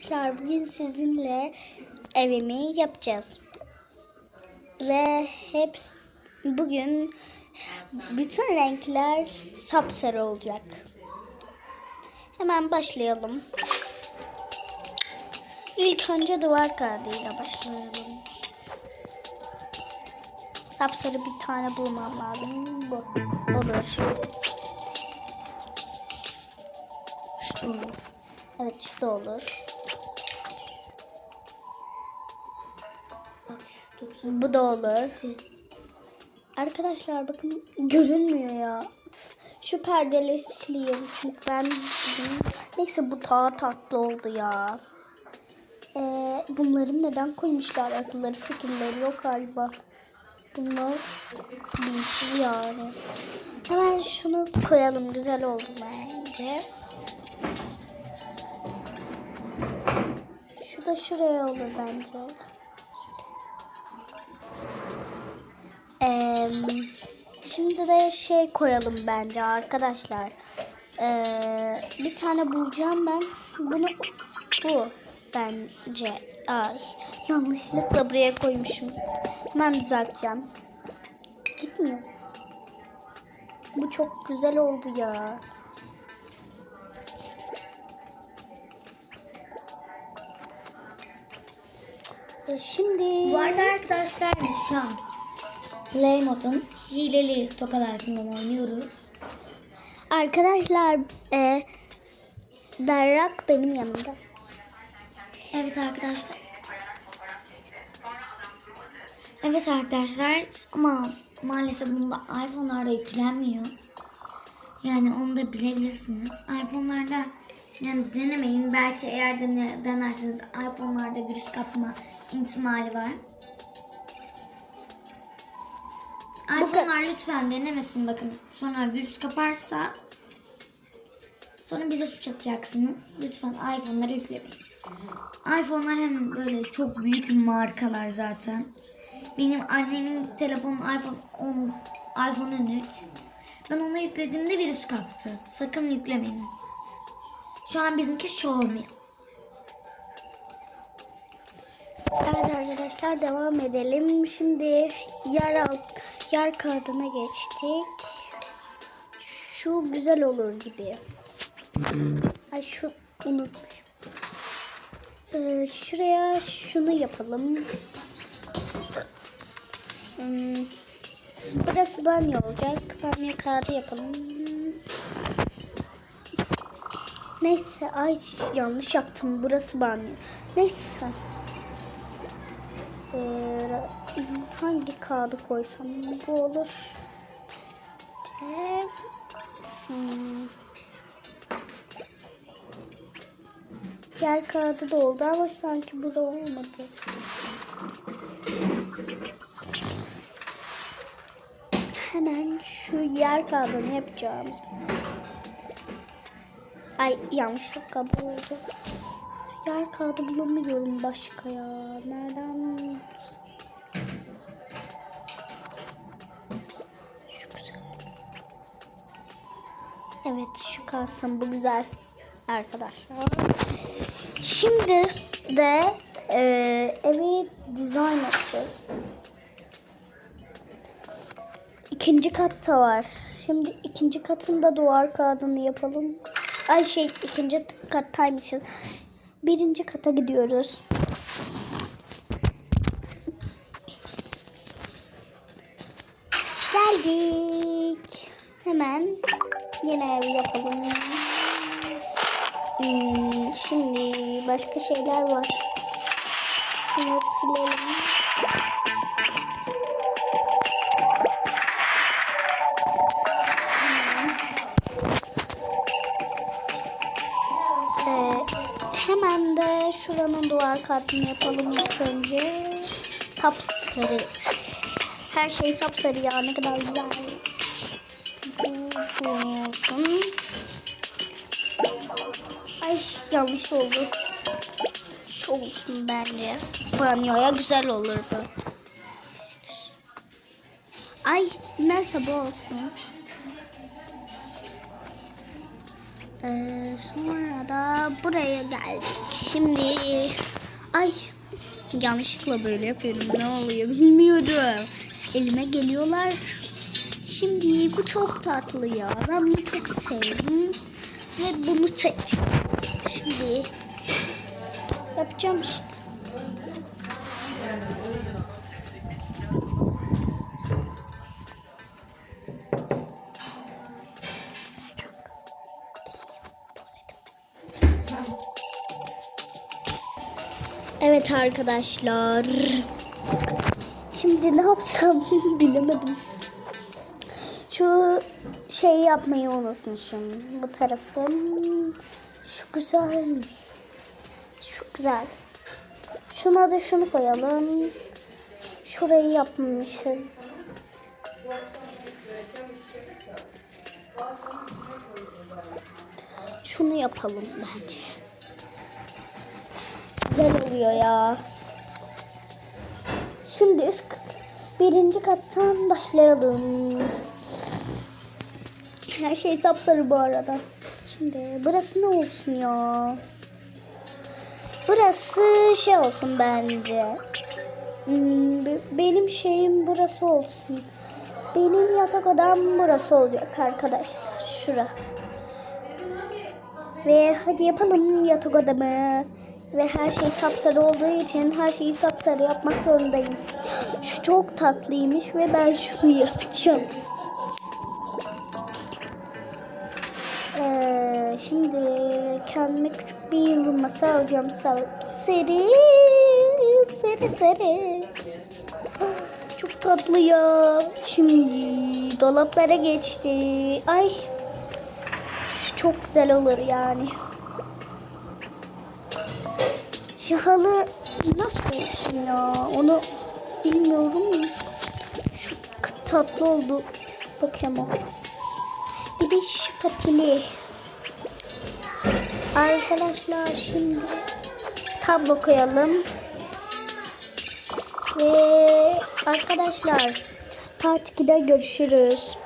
Arkadaşlar bugün sizinle evimi yapacağız. Ve hepsi bugün bütün renkler sapsarı olacak. Hemen başlayalım. İlk önce duvar kağıdıyla başlayalım. Sapsarı bir tane bulmam lazım. Bu olur. Şu olur. Evet şu da olur. Bu da olur. İkisi. Arkadaşlar bakın görünmüyor ya. Şu perdeleri sileyim çünkü ben neyse bu daha tatlı oldu ya. Ee, bunları neden koymuşlar akılları fikirleri yok galiba. Bunlar bilsiz yani. Hemen şunu koyalım güzel oldu bence. Şu da şuraya olur bence. Ee, şimdi de şey koyalım bence arkadaşlar. Ee, bir tane bulacağım ben. Bunu bu bence. Ay yanlışlıkla buraya koymuşum. Hemen düzelteceğim. Gitmiyor. Bu çok güzel oldu ya. Ee, Şimdi Bu arada arkadaşlar biz şu an Playmod'un hileli tokalarından oynuyoruz. Arkadaşlar e, Berrak benim yanımda. Evet arkadaşlar. Evet arkadaşlar ama maalesef bunda iPhone'larda yüklenmiyor. Yani onu da bilebilirsiniz. iPhone'larda yani denemeyin. Belki eğer dene, denerseniz iPhone'larda virüs kapma ihtimali var. iPhone'lar lütfen denemesin bakın. Sonra virüs kaparsa sonra bize suç atacaksınız. Lütfen iPhone'ları yüklemeyin. iPhone'lar hem böyle çok büyük markalar zaten. Benim annemin telefonu iPhone 10, iPhone 13. Ben ona yüklediğimde virüs kaptı. Sakın yüklemeyin. Şu an bizimki Xiaomi. Evet arkadaşlar devam edelim. Şimdi yer alt, yer kağıdına geçtik. Şu güzel olur gibi. Ay şu unutmuşum. Ee, şuraya şunu yapalım. Hmm, burası banyo olacak. Banyo kağıdı yapalım. Neyse ay yanlış yaptım. Burası banyo. Neyse. Ee, hangi kağıdı koysam bu olur. Hmm. Yer kağıdı da oldu ama sanki bu da olmadı. Hemen şu yer kağıdını yapacağım. Ay yanlışlıkla bu oldu. Yer kağıdı bulamıyorum başka ya. Nereden? Şu güzel. Evet şu kalsın bu güzel arkadaşlar. Şimdi de e, evi dizayn edeceğiz. İkinci katta var. Şimdi ikinci katında duvar kağıdını yapalım. Ay şey ikinci kattaymışız. Birinci kata gidiyoruz. Geldik. Hemen yine ev yapalım. Hmm, şimdi başka şeyler var. Şunları silelim. Hemen de şuranın duvar kağıdını yapalım ilk önce. Sapsarı. Her şey sapsarı ya ne kadar güzel. Bu olsun. Ay yanlış oldu. Şu olsun bence. Banyoya güzel olur bu. Ay neyse bu olsun. Ee, sonra da buraya geldik. Şimdi ay yanlışlıkla böyle yapıyorum. Ne oluyor bilmiyorum. Elime geliyorlar. Şimdi bu çok tatlı ya. Ben bunu çok sevdim. Ve bunu seçeceğim. Şimdi yapacağım işte. Evet arkadaşlar. Şimdi ne yapsam bilemedim. Şu şey yapmayı unutmuşum. Bu tarafın şu güzel? Şu güzel. Şuna da şunu koyalım. Şurayı yapmamışız. Şunu yapalım bence. Güzel oluyor ya. Şimdi üst birinci kattan başlayalım. Her şey sapsarı bu arada. Şimdi burası ne olsun ya? Burası şey olsun bence. Hmm, be- benim şeyim burası olsun. Benim yatak odam burası olacak arkadaşlar. Şura. Ve hadi yapalım yatak odamı. Ve her şey sapsarı olduğu için her şeyi sapsarı yapmak zorundayım. Şu çok tatlıymış ve ben şunu yapacağım. Ee, şimdi kendime küçük bir masa alacağım. Seri, seri, seri. Çok tatlı ya. Şimdi dolaplara geçti. Ay. Çok güzel olur yani. Şu halı nasıl olsun ya? Onu bilmiyorum. Şu tatlı oldu. De şu patili. Arkadaşlar şimdi tablo koyalım. Ve arkadaşlar part 2'de görüşürüz.